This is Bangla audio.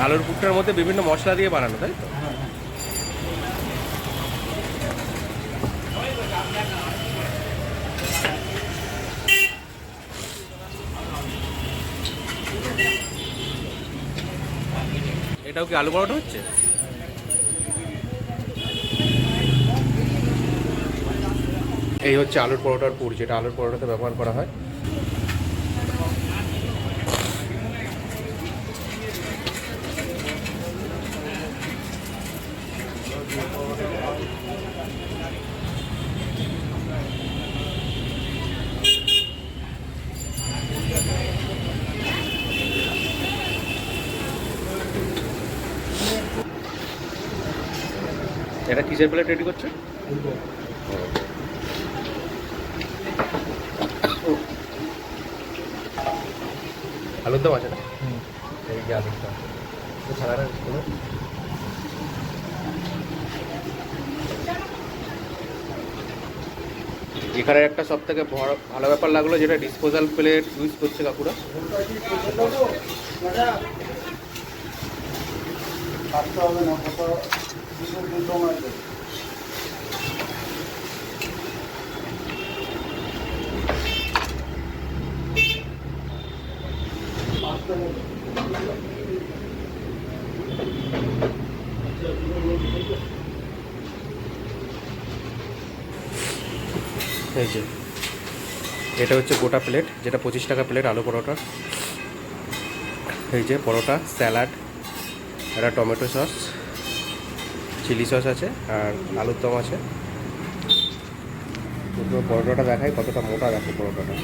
আলুর পুরটার মধ্যে বিভিন্ন মশলা দিয়ে বানানো তাই তো? এটাও কি আলু পরোটা হচ্ছে? এই হচ্ছে আলুর পরোটার পুর যেটা আলুর পরোটাতে ব্যবহার করা হয়। এটা কিসের প্লেট রেডি করছে? আলুর দম আছে না? এই যে আলুর দম। ছাড়া না এখানে একটা সব থেকে ভালো ব্যাপার লাগল যেটা ডিসপোজাল প্লেট ইউজ করছে কাকুরা। হবে না এই যে, এটা হচ্ছে গোটা প্লেট, যেটা পঁচিশ টাকা প্লেট আলু পরোটা। এই যে, পরোটা, স্যালাড, একটা টমেটো সস, চিলি সস আছে, আর আলুর দম আছে। পুরো পরোটাটা দেখাই কতটা মোটা দেখো পরোটাটা।